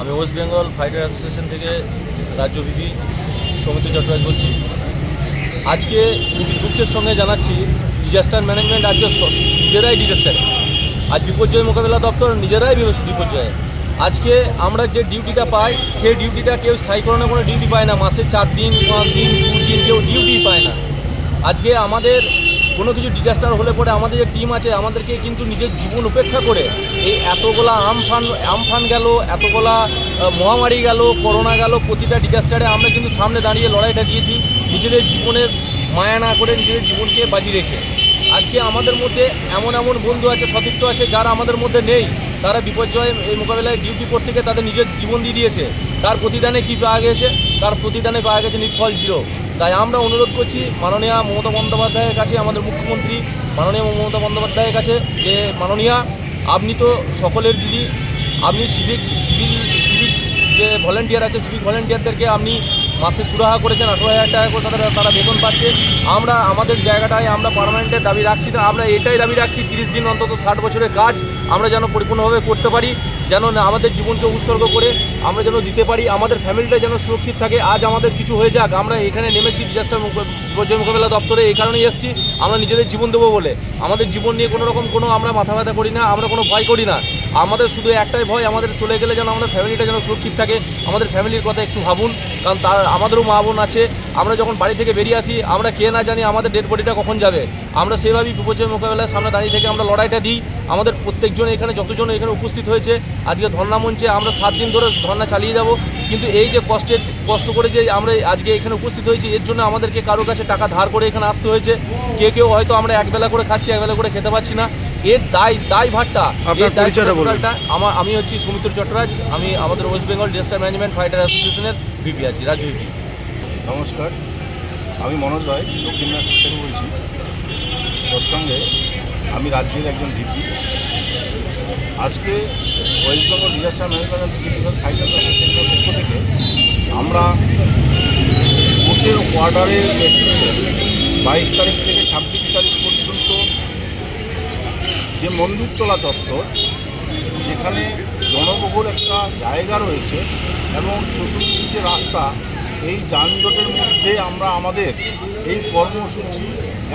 আমি West Bengal fighter association থেকে রাজ্য ভিপি সমিতি চট্টরাজ বলছি। আজকে খুবই দুঃখের সঙ্গে জানাচ্ছি ডিজাস্টার ম্যানেজমেন্ট আজকে নিজেরাই ডিজাস্টার আজ বিপর্যয় মোকাবিলা দপ্তর নিজেরাই বিপ- বিপর্যয়। আজকে আমরা যে ডিউটিটা পাই, সেই ডিউটিটা কেউ স্থায়ীকরণে কোনো ডিউটি পায় না। মাসে চার দিন, পাঁচ দিন, দু দিন কেউ ডিউটি পায় না। আজকে আমাদের কোনো কিছু ডিজাস্টার হলে পরে আমাদের যে টিম আছে, আমাদেরকে কিন্তু নিজের জীবন উপেক্ষা করে। এই এতগুলা আমফান আমফান গেল, এতগুলা মহামারী গেল করোনা গেল, প্রতিটা ডিজাস্টারে আমরা কিন্তু সামনে দাঁড়িয়ে লড়াইটা দিয়েছি, নিজেদের জীবনের মায়া না করে নিজেদের জীবনকে বাজি রেখে। আজকে আমাদের মধ্যে এমন এমন বন্ধু আছে, সতীর্থ আছে, যারা আমাদের মধ্যে নেই। তারা বিপর্যয় এই মোকাবেলায় ডিউটি করতে গিয়ে তাদের নিজের জীবন দিয়ে দিয়েছে। তার প্রতিদানে কী পাওয়া গেছে তার প্রতিদানে পাওয়া গেছে নির্ফল জিরো তাই আমরা অনুরোধ করছি মাননীয় মমতা বন্দ্যোপাধ্যায়ের কাছে, আমাদের মুখ্যমন্ত্রী মাননীয় মমতা বন্দ্যোপাধ্যায়ের কাছে যে, মাননীয়া, আপনি তো সকলের দিদি, আপনি সিভিক সিভিল সিভিক যে ভলেন্টিয়ার আছে সিভিক ভলেন্টিয়ারদেরকে আপনি মাসে সুরাহা করেছেন, আঠেরো হাজার টাকা করে তারা তারা বেতন পাচ্ছে। আমরা, আমাদের জায়গাটায় আমরা পার্মানেন্টের দাবি রাখছি না, আমরা এটাই দাবি রাখছি, তিরিশ দিন অন্তত ষাট বছরের কাজ আমরা যেন পরিপূর্ণভাবে করতে পারি, যেন আমাদের জীবনকে উৎসর্গ করে আমরা যেন দিতে পারি, আমাদের ফ্যামিলিটা যেন সুরক্ষিত থাকে। আজ আমাদের কিছু হয়ে যাক, আমরা এখানে নেমেছি ডিজাস্টার বিপর্যয় মোকাবেলা দপ্তরে, এই কারণেই এসেছি। আমরা নিজেদের জীবন দেবো বলে। আমাদের জীবন নিয়ে কোনো রকম কোনো আমরা মাথা ব্যথা করি না, আমরা কোনো ভয় করি না। আমাদের শুধু একটাই ভয়, আমাদের চলে গেলে যেন আমাদের ফ্যামিলিটা যেন সুরক্ষিত থাকে। আমাদের ফ্যামিলির কথা একটু ভাবুন, কারণ তার, আমাদেরও মা বোন আছে। আমরা যখন বাড়ি থেকে বেরিয়ে আসি আমরা কে না জানি আমাদের ডেড বডিটা কখন যাবে। আমরা সেভাবেই বিপর্যয় মোকাবেলায় সামনে দাঁড়িয়ে থেকে আমরা লড়াইটা দিই। আমাদের প্রত্যেকজন এখানে যতজন এখানে উপস্থিত হয়েছে আজকে ধর্না মঞ্চে আমরা সাত দিন ধরে ধর্না চালিয়ে যাব। কিন্তু এই যে কষ্টের কষ্ট করে যে আমরা আজকে এখানে উপস্থিত হয়েছি এর জন্য আমাদেরকে কারও কাছে টাকা ধার করে এখানে আসতে হয়েছে। কে কেউ হয়তো আমরা একবেলা করে খাচ্ছি একবেলা করে খেতে পাচ্ছি না। এর দায় দায় ভারটা। টোটালটা আমার আমি হচ্ছি সুমিত্র চট্টরাজ আমি আমাদের West Bengal disaster management fighter অ্যাসোসিয়েশনের ভিপি আছি রাজু নমস্কার, আমি মনোজ রায়, দক্ষিণ দিনাজপুর থেকে বলছি। সঙ্গে আমি রাজ্যের একজন ভিপি আজকে West Bengal disaster management civil fighter অ্যাসোসিয়েশনের পক্ষ থেকে আমরা কোর্টের অর্ডারের বেসিসে বাইশ তারিখ থেকে ছাব্বিশ তারিখ পর্যন্ত যে মন্দিরতলা চত্বর, যেখানে জনবহুল একটা জায়গা রয়েছে এবং চতুর্দিকে রাস্তা এই যানজটের মধ্যে আমরা আমাদের এই কর্মসূচি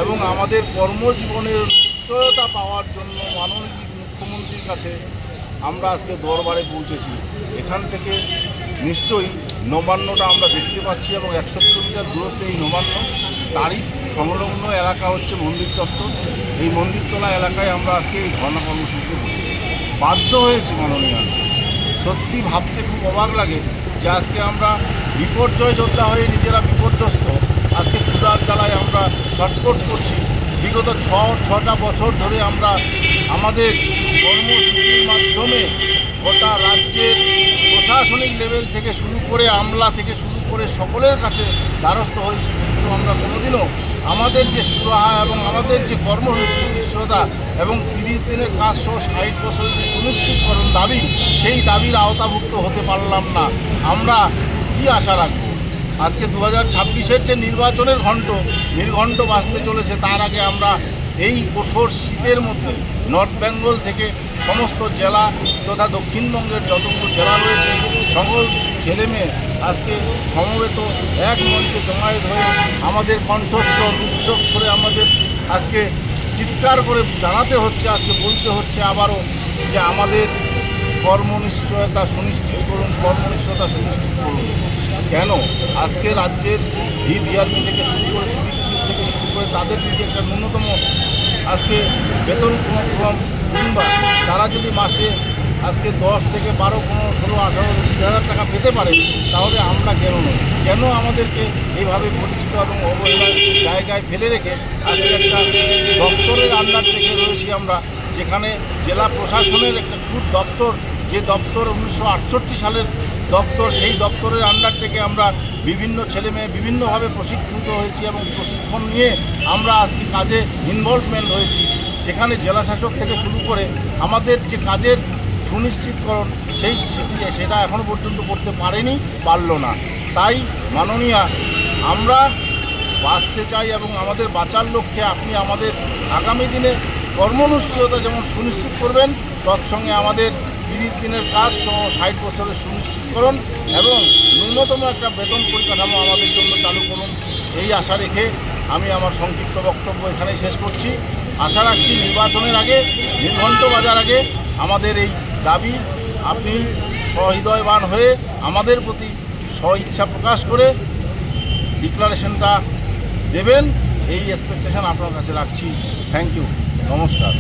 এবং আমাদের কর্মজীবনের নিশ্চয়তা পাওয়ার জন্য মাননীয় মুখ্যমন্ত্রীর কাছে আমরা আজকে দরবারে পৌঁছেছি। এখান থেকে নিশ্চয়ই নবান্নটা আমরা দেখতে পাচ্ছি এবং একশো কিলোমিটার দূরত্বে এই নবান্ন, তারই সংলগ্ন এলাকা হচ্ছে মন্দির চত্বর। এই মন্দিরতলা এলাকায় আমরা আজকে এই ধর্ণা কর্মসূচি বাধ্য হয়েছি মাননীয় সত্যি ভাবতে খুব অবাক লাগে যে আজকে আমরা বিপর্যয় যোদ্ধা হয়ে নিজেরা বিপর্যস্ত, আজকে ক্ষুদার জ্বালায় আমরা ছটফট করছি। বিগত ছ, ছটা বছর ধরে আমরা আমাদের কর্মসূচির মাধ্যমে গোটা রাজ্যের প্রশাসনিক লেভেল থেকে শুরু করে আমলা থেকে শুরু করে সকলের কাছে দ্বারস্থ হয়েছি। কিন্তু আমরা কোনোদিনও আমাদের যে সুরাহা এবং আমাদের যে কর্মনিশ্চয়তা এবং তিরিশ দিনের কাজ সহ ষাট বছরের যে সুনিশ্চিতকরণ দাবি, সেই দাবির আওতাভুক্ত হতে পারলাম না। আমরা কি আশা রাখব? আজকে দু হাজার ছাব্বিশের যে নির্বাচনের ঘণ্ট, নির্ঘণ্ট বাঁচতে চলেছে, তার আগে আমরা এই কঠোর শীতের মধ্যে নর্থ বেঙ্গল থেকে সমস্ত জেলা তথা দক্ষিণবঙ্গের যতগুলো জেলা রয়েছে, সকল ছেলেমেয়ে আজকে সমবেত এক মঞ্চে জমায়েত হয়ে আমাদের কণ্ঠস্বর রুদ্ধ করে আমাদের আজকে চিৎকার করে জানাতে হচ্ছে, আজকে বলতে হচ্ছে আবারও যে আমাদের কর্মনিশ্চয়তা সুনিশ্চিত করুন কর্মনিশ্চয়তা সুনিশ্চিত করুন। কেন? আজকে রাজ্যের ভি বিআরপি থেকে শুরু করে সিটি পুলিশ থেকে শুরু করে তাদের যদি একটা ন্যূনতম আজকে বেতন কিংবা তারা যদি মাসে আজকে দশ থেকে বারো, পনেরো, ষোলো, আঠারো হাজার টাকা পেতে পারে, তাহলে আমরা কেন নই কেন আমাদেরকে এইভাবে পরিচিত এবং অবহেলার জায়গায় ফেলে রেখে আজকে একটা দপ্তরের আন্ডার থেকে রয়েছি আমরা, যেখানে জেলা প্রশাসনের একটা খুব দপ্তর, যে দপ্তর উনিশশো আটষট্টি সালের দপ্তর, সেই দপ্তরের আন্ডার থেকে আমরা বিভিন্ন ছেলে মেয়ে বিভিন্নভাবে প্রশিক্ষিত হয়েছি এবং প্রশিক্ষণ নিয়ে আমরা আজকে কাজে ইনভলভমেন্ট হয়েছি। সেখানে জেলা শাসক থেকে শুরু করে আমাদের যে কাজের সুনিশ্চিতকরণ, সেই সেটি সেটা এখনও পর্যন্ত করতে পারেনি, পারল না। তাই মাননীয়া, আমরা বাঁচতে চাই এবং আমাদের বাঁচার লক্ষ্যে আপনি আমাদের আগামী দিনে কর্মনিশ্চয়তা যেমন সুনিশ্চিত করবেন, তৎসঙ্গে আমাদের তিরিশ দিনের কাজ সহ ষাট বছরের সুনিশ্চিতকরণ এবং ন্যূনতম একটা বেতন পরিকাঠামো আমাদের জন্য চালু করুন। এই আশা রেখে আমি আমার সংক্ষিপ্ত বক্তব্য এখানেই শেষ করছি। আশা রাখছি নির্বাচনের আগে, নির্ঘণ্ট বাজার আগে আমাদের এই দাবি, আপনি সহৃদয়বান হয়ে আমাদের প্রতি স্বইচ্ছা প্রকাশ করে ডিক্লারেশনটা দেবেন, এই এক্সপেকটেশন আপনার কাছে রাখছি। থ্যাংক ইউ নমস্কার।